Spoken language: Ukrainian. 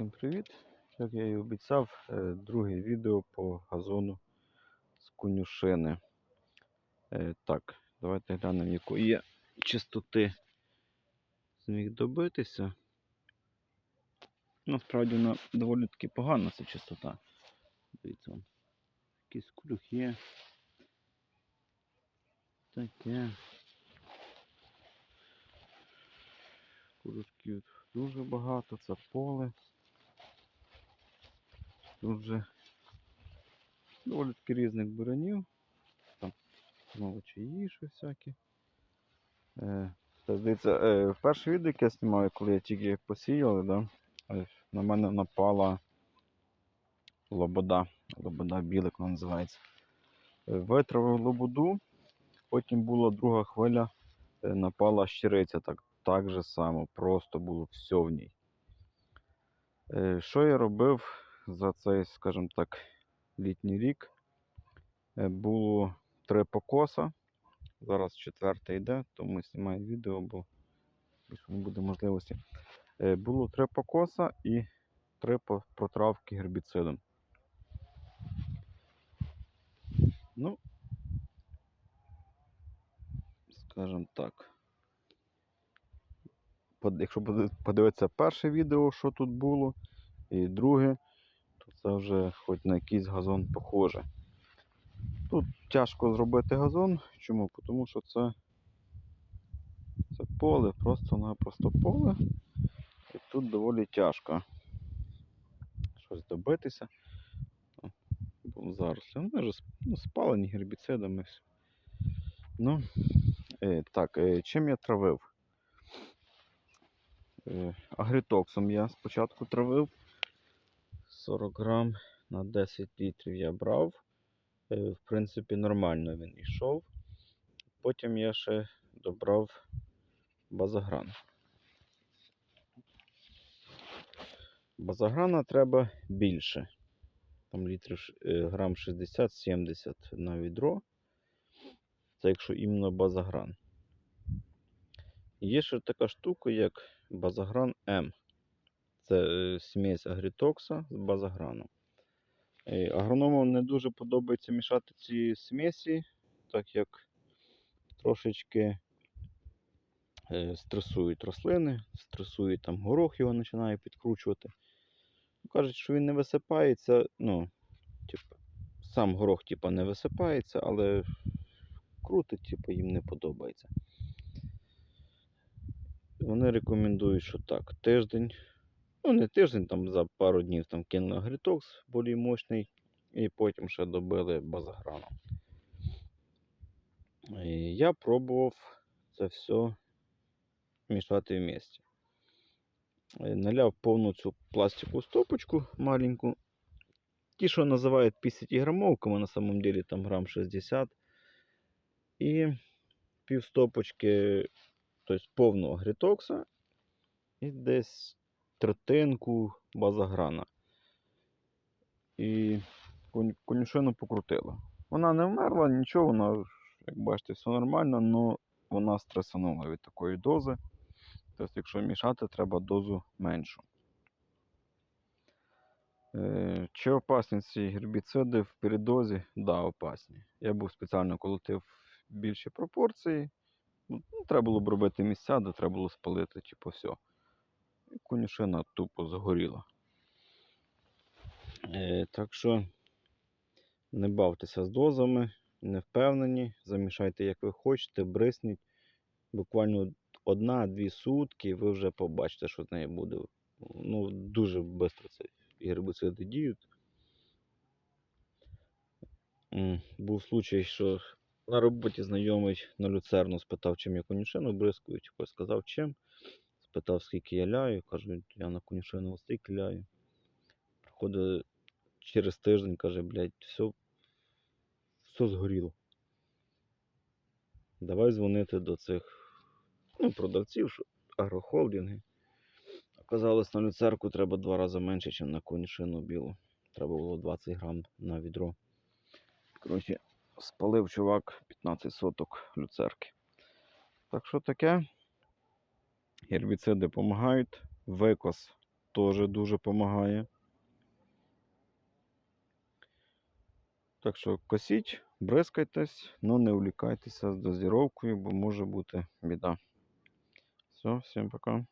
Всім привіт! Як я і обіцяв, е, друге відео по газону з конюшини. Е, Так, давайте глянемо, якої я чистоти зміг добитися. Насправді вона доволі таки погана ця чистота. Дивіться, якийсь кулюх є. Таке. Курушків дуже багато, це поле. Тут вже доволі таки різних бурянів. Там молочаїші всякі. Е, здається, е, перше відео, яке я знімаю, коли я тільки посіяли, да, на мене напала лобода. Лобода білик вона називається. Е, Витравив лободу, потім була друга хвиля, е, напала щириця. Так, так же само, просто було все в ній. Е, Що я робив за цей, скажімо так, літній рік? Е, Було три покоса. Зараз четверте йде, тому знімаю відео, бо не буде можливості. Е, Було три покоса і три протравки гербіцидом. Ну, скажімо так. Якщо подивитися перше відео, що тут було, і друге, то це вже хоч на якийсь газон похоже. Тут тяжко зробити газон. Чому? Тому що це, це поле, просто-напросто поле. І тут доволі тяжко щось добитися. Бо Зараз. Вони вже ну, спалені гербіцидами. Ну, е, так, е, чим я травив? Е, агритоксом я спочатку травив 40 грам на 10 літрів я брав. Е, В принципі, нормально він йшов. Потім я ще добрав базагран. Базаграна треба більше. Там літрів е, грам 60-70 на відро. Це якщо іменно базагран. Є ще така штука, як базагран М. Це е, смесь агрітокса з базаграном. Агрономам не дуже подобається мішати ці смесі, так як трошечки е, стресують рослини, стресують там горох, його починає підкручувати. Кажуть, що він не висипається, ну, типу, сам горох типу, не висипається, але крутить, типу, їм не подобається. Вони рекомендують, що так, тиждень, ну не тиждень, там за пару днів там кинули агрітокс більш мощний, і потім ще добили базаграном. І я пробував це все мішати в місті. Е, Наляв повну цю пластикову стопочку маленьку. Ті, що називають 50 грамовками, на самом деле там грам 60. І пів стопочки, тобто повну агрітокса і десь третинку базаграна. І конюшину покрутила. Вона не вмерла, нічого, вона, як бачите, все нормально, але вона стресанула від такої дози. Тобто, якщо мішати, треба дозу меншу. Е, Чи опасні ці гербіциди в передозі? Так, да, опасні. Я був спеціально колотив більші пропорції. Ну, треба було б робити місця, де треба було спалити, типу, все. Конюшина тупо загоріла. Е, так що не бавтеся з дозами, не впевнені, замішайте як ви хочете, брисніть. Буквально одна-дві сутки, ви вже побачите, що з нею буде. Ну, дуже швидко ці гербіциди діють. Був случай, що на роботі знайомий на люцерну спитав, чим я конюшину бризкую. Типу, сказав чим. Спитав, скільки я ляю. Кажу, я на конюшину стільки ляю. Приходить через тиждень, каже, блядь, все, все згоріло. Давай дзвонити до цих ну, продавців, що агрохолдинги. Оказалось, на люцерку треба два рази менше, ніж на конюшину білу. Треба було 20 грам на відро. Коротше, спалив чувак 15 соток люцерки. Так що таке? Гербіциди допомагають. Викос теж дуже допомагає. Так що косіть, бризкайтесь, але не увлікайтеся з дозіровкою, бо може бути біда. Все, всім пока.